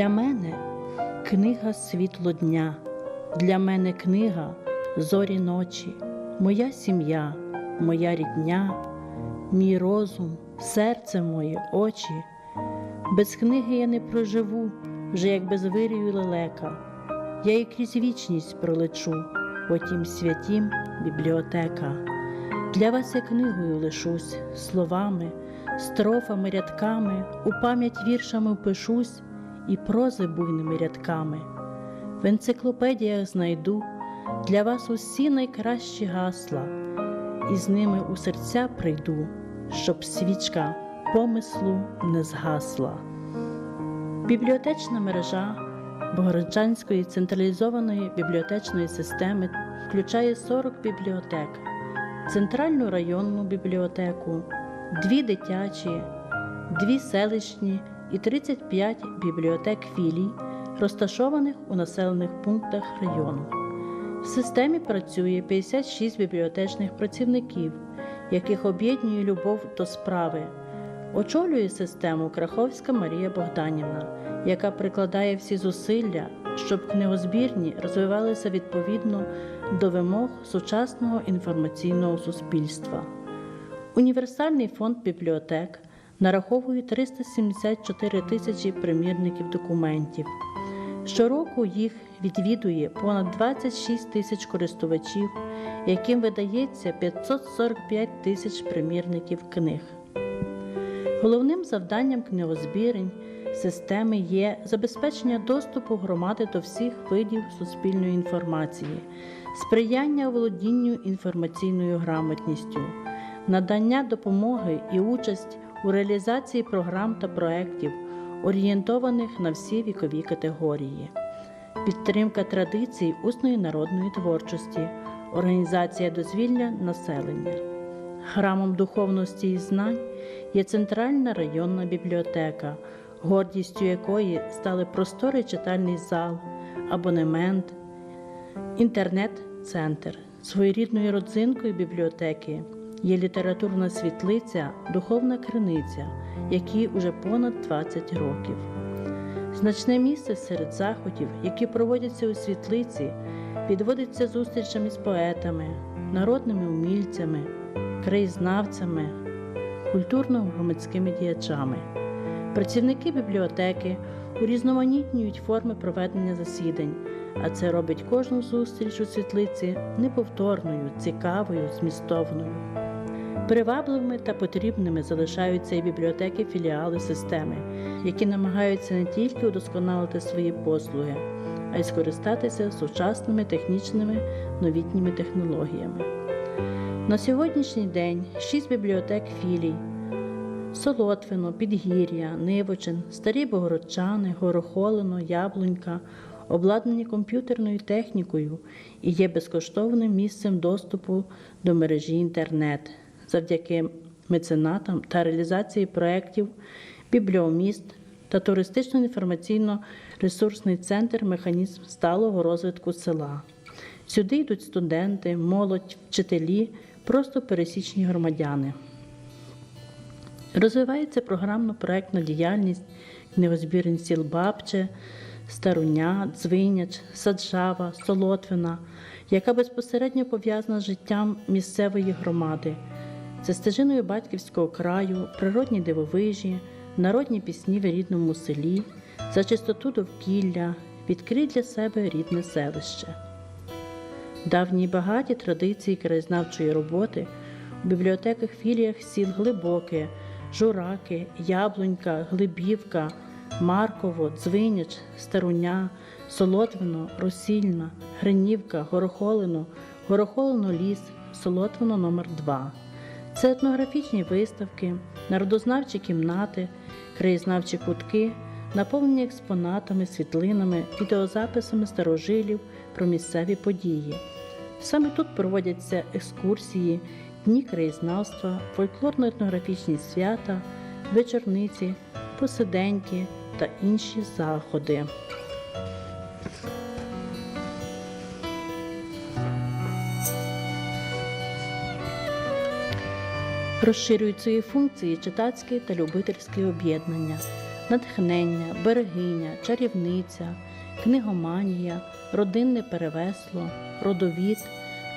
Для мене книга світло дня, для мене книга зорі ночі, моя сім'я, моя рідня, мій розум, серце моє, очі. Без книги я не проживу, вже як без вирію лелека. Я і крізь вічність пролечу, потім святім бібліотека. Для вас я книгою лишусь, словами, строфами, рядками, у пам'ять віршами впишусь і прози буйними рядками. В енциклопедіях знайду для вас усі найкращі гасла, і з ними у серця прийду, щоб свічка помислу не згасла. Бібліотечна мережа Богородчанської централізованої бібліотечної системи включає 40 бібліотек, центральну районну бібліотеку, дві дитячі, дві селищні і 35 бібліотек філій, розташованих у населених пунктах району. В системі працює 56 бібліотечних працівників, яких об'єднує любов до справи. Очолює систему Краховська Марія Богданівна, яка прикладає всі зусилля, щоб книгозбірні розвивалися відповідно до вимог сучасного інформаційного суспільства. Універсальний фонд бібліотек нараховує 374 тисячі примірників документів. Щороку їх відвідує понад 26 тисяч користувачів, яким видається 545 тисяч примірників книг. Головним завданням книгозбірень системи є забезпечення доступу громади до всіх видів суспільної інформації, сприяння володінню інформаційною грамотністю, надання допомоги і участь у реалізації програм та проєктів, орієнтованих на всі вікові категорії, підтримка традицій усної народної творчості, організація дозвілля населення. Храмом духовності і знань є центральна районна бібліотека, гордістю якої стали просторий читальний зал, абонемент, інтернет-центр. Своєрідною родзинкою бібліотеки є літературна світлиця, духовна криниця, якій уже понад 20 років. Значне місце серед заходів, які проводяться у світлиці, відводиться зустрічами з поетами, народними умільцями, краєзнавцями, культурно-громадськими діячами. Працівники бібліотеки урізноманітнюють форми проведення засідань, а це робить кожну зустріч у світлиці неповторною, цікавою, змістовною. Привабливими та потрібними залишаються і бібліотеки філіали системи, які намагаються не тільки удосконалити свої послуги, а й скористатися сучасними технічними новітніми технологіями. На сьогоднішній день шість бібліотек філій Солотвино, Підгір'я, Нивочин, Старі Богородчани, Горохолино, Яблунька обладнані комп'ютерною технікою і є безкоштовним місцем доступу до мережі інтернет завдяки меценатам та реалізації проєктів Бібліоміст та туристично-інформаційно-ресурсний центр Механізм сталого розвитку села. Сюди йдуть студенти, молодь, вчителі, просто пересічні громадяни. Розвивається програмно-проектна діяльність книгозбірень сіл Бабче, Старуня, Дзвиняч, Саджава, Солотвина, яка безпосередньо пов'язана з життям місцевої громади. Це стежиною батьківського краю, природні дивовижі, народні пісні в рідному селі, за чистоту довкілля, відкрий для себе рідне селище. Давні багаті традиції краєзнавчої роботи у бібліотеках філіях сіл Глибоке, Жураки, Яблунька, Глибівка, Марково, Дзвиняч, Старуня, Солотвино, Росільна, Гринівка, Горохолино, Горохолино ліс, Солотвино номер 2 Це етнографічні виставки, народознавчі кімнати, краєзнавчі кутки, наповнені експонатами, світлинами, відеозаписами старожилів про місцеві події. Саме тут проводяться екскурсії, дні краєзнавства, фольклорно-етнографічні свята, вечорниці, посиденьки та інші заходи. Розширюють свої функції читацькі та любительські об'єднання. натхнення, берегиня, чарівниця, книгоманія, родинне перевесло, родовід,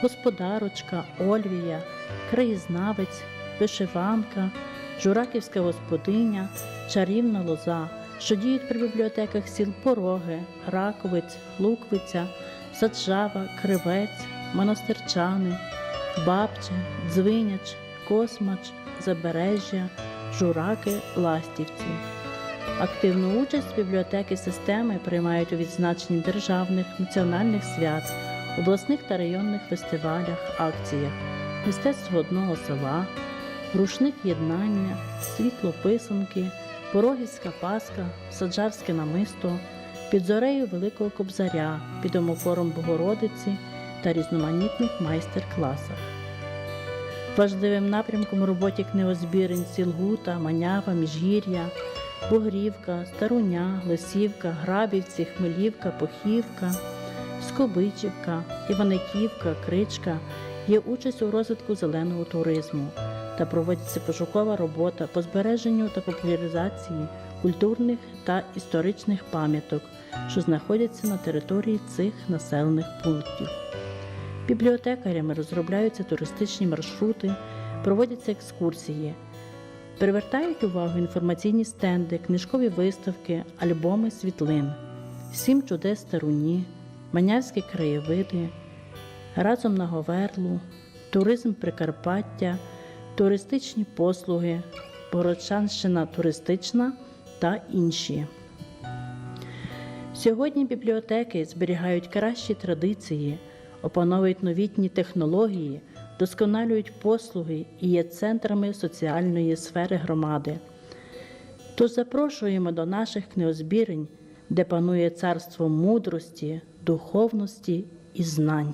господарочка, Ольвія, краєзнавець, вишиванка, жураківська господиня, чарівна лоза, що діють при бібліотеках сіл Пороги, Раковець, Луквиця, Саджава, Кривець, Монастирчани, Бабче, Дзвиняч, Космач, Забережжя, Жураки, Ластівці. Активну участь бібліотеки системи приймають у відзначенні державних, національних свят, обласних та районних фестивалях, акціях, мистецтво одного села, рушник єднання, світло писанки, Порогівська Пасха, Саджавське намисто, під зорею Великого Кобзаря, під омофором Богородиці та різноманітних майстер-класах. Важливим напрямком роботі книгозбірень сіл Гута, Манява, Міжгір'я, Бугрівка, Старуня, Лисівка, Грабівці, Хмелівка, Похівка, Скобичівка, Іваниківка, Кричка є участь у розвитку зеленого туризму та проводиться пошукова робота по збереженню та популяризації культурних та історичних пам'яток, що знаходяться на території цих населених пунктів. Бібліотекарями розробляються туристичні маршрути, проводяться екскурсії, привертають увагу інформаційні стенди, книжкові виставки, альбоми світлин, сім чудес Старуні, Манявські краєвиди, разом на Говерлу, туризм Прикарпаття, туристичні послуги, Борочанщина туристична та інші. Сьогодні бібліотеки зберігають кращі традиції, опановують новітні технології, досконалюють послуги і є центрами соціальної сфери громади. Тож запрошуємо до наших книгозбірень, де панує царство мудрості, духовності і знань.